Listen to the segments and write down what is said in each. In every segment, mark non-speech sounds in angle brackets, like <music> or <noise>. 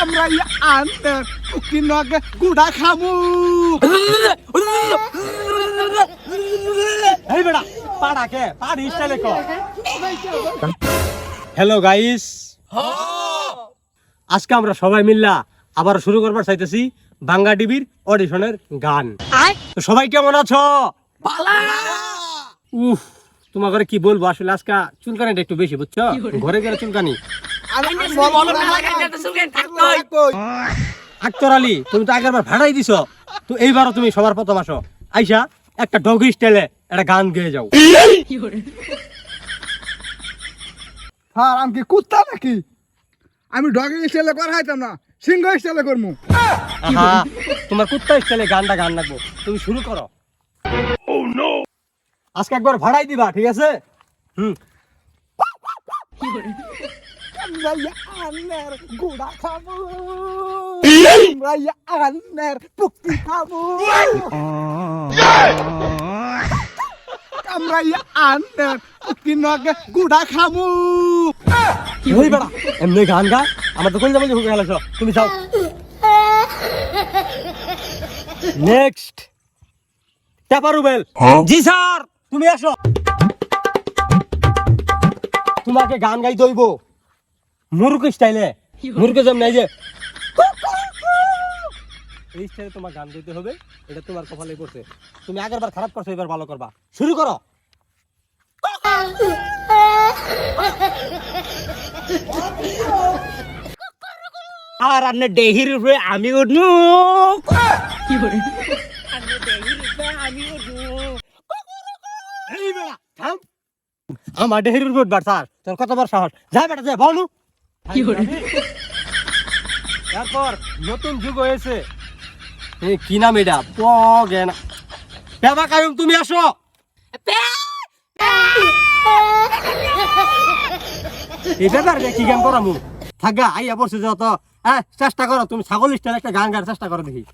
আমরা ই আনতে নগে গুড়া খামু এই বেটা পাড়া কে পাড়ি স্টাইলে ক হ্যালো গাইস আজকে আমরা সবাই মিল্লা আবার শুরু করবার চাইতেছি বাংলা টিভির অডিশনের গান। তো সবাই কেমন আছো? উফ। তোমার ঘরে কি বলব? আসলে আজকে চুলকানিটা একটু বেশি বুঝছ? ঘরে গেলে চুলকানি। আক্তর আলী তুমি তো আগের বার ভাড়াই দিছো। তো এইবারও তুমি সবার প্রথম আসো। আইসা একটা ডগি স্টাইলে একটা গান গেয়ে যাও। স্যার আমি কি কুত্তা নাকি? আমি ডগি স্টাইলে করা হইতাম না সিংহ স্টাইলে করব তোমার কুত্তা স্টাইলে গানটা গান রাখব তুমি শুরু করো। আজকে একবার ভাড়াই দিবা ঠিক আছে? হুম। গুড়া আমরা ওই বেড়া এমনি গান গা আমার তো কই যাব যে তুমি যাও। নেক্সট টেপারুবেল জি স্যার। তুমি আসো। তোমাকে গান গাই দইব। মুরুক স্টাইলে। মুরুকে যেমন এই যে এই স্টাইলে তোমার গান গাইতে হবে। এটা তোমার কপালে পড়ছে। তুমি আগের বার খারাপ করছ এবার ভালো করবা। শুরু করো। আর আপনি ডেহির উপরে আমি উঠনু। এই বেড়া থাম। আমার বার স্যার তোর কতবার সাহস? যা বেটা যা বলু। তারপর নতুন যুগ হয়েছে। এই কি নাম এটা? পেবা কায়ুম তুমি আসো। এই ব্যাপার কি গান করামু থাকা আইয়া পড়ছে যত হ্যাঁ চেষ্টা করো তুমি ছাগল স্টাইল একটা গান গান চেষ্টা করো দেখি। <laughs>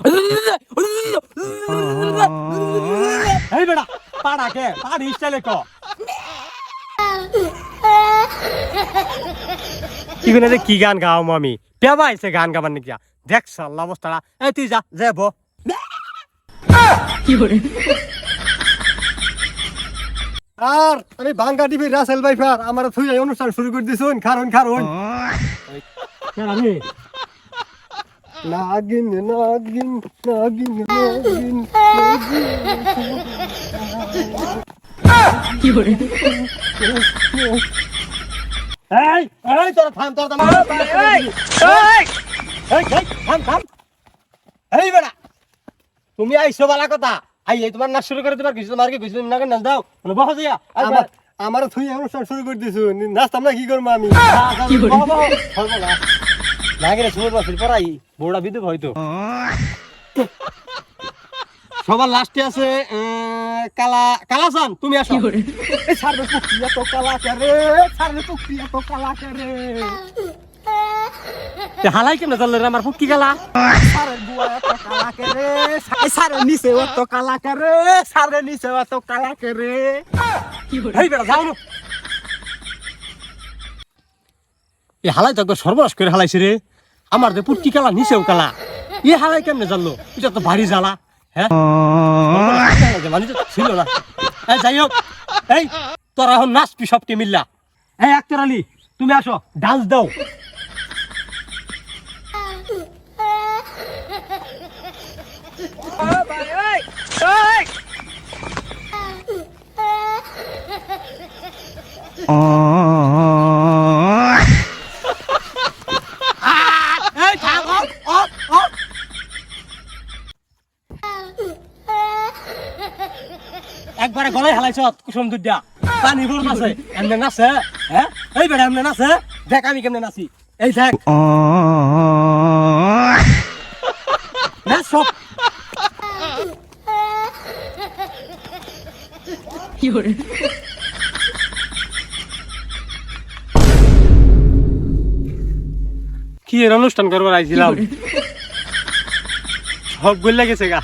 এই বেটা পাড়া কে? পাড়ি স্টাইলে ক কি করে যে কি গান গাও আমি পেবা আইছে গান গাবার নাকি? দেখ সাল্লা অবস্থাটা। এই তুই যা যা বো। আর আমি বাংলা টিভির রাসেল ভাইফার। আমার থুই অনুষ্ঠান শুরু করে দিছুন কারণ কারণ। নাগিন নাগিন নাগিন নাগিন। এই এই তোরা থাম তোরা থাম। এই এই এই থাম থাম। এই বেড়া তুমি আইছো বালা কথা। আই এই তোমার নাচ শুরু করে তোমার কিছু তোমার কি কিছু নাকে নাচ দাও। মানে বহ দিয়া। আমার আমার তুই অনুষ্ঠান শুরু করে দিছু। নাচতাম না কি করব আমি? লাগে রে শুরু করছিল পড়াই বড়া বিদুপ হয়তো সবার লাস্টে আছে কালা কালাসান তুমি আসো। এই সারে পুকিয়া তো কালা করে সারে পুকিয়া তো কালা করে হালাই কেমনে রে আমার ফুকি গেলা সারে বুয়া তো কালা করে এই সারে নিচে ও তো কালা করে সারে নিচে ও তো কালা করে? এই বেড়া যাও এই হালাই তো একবার সর্বনাশ করে হালাইছে রে। আমার যে পুটকি কালা নিচেও কালা। এ হালাই কেমনে জানলো এটা তো ভারী জ্বালা। হ্যাঁ? ছিল না। এই যাই হোক এই তোরা এখন নাচবি সবটি মিল্লা? এই আক্তার আলী তুমি আসো ডান্স দাও। একবারে গলায় হালাইছ কুসুম দুধা পানি ভর নাচে এমনি নাচে হ্যাঁ এই বেড়া এমনি নাচে দেখ আমি কেমনে নাচি। এই দেখ। সব কি এর অনুষ্ঠান করবার আইছিলাম? সবগুলা গেছে গা।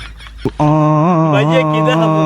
ভাইয়া কি দেখাবো?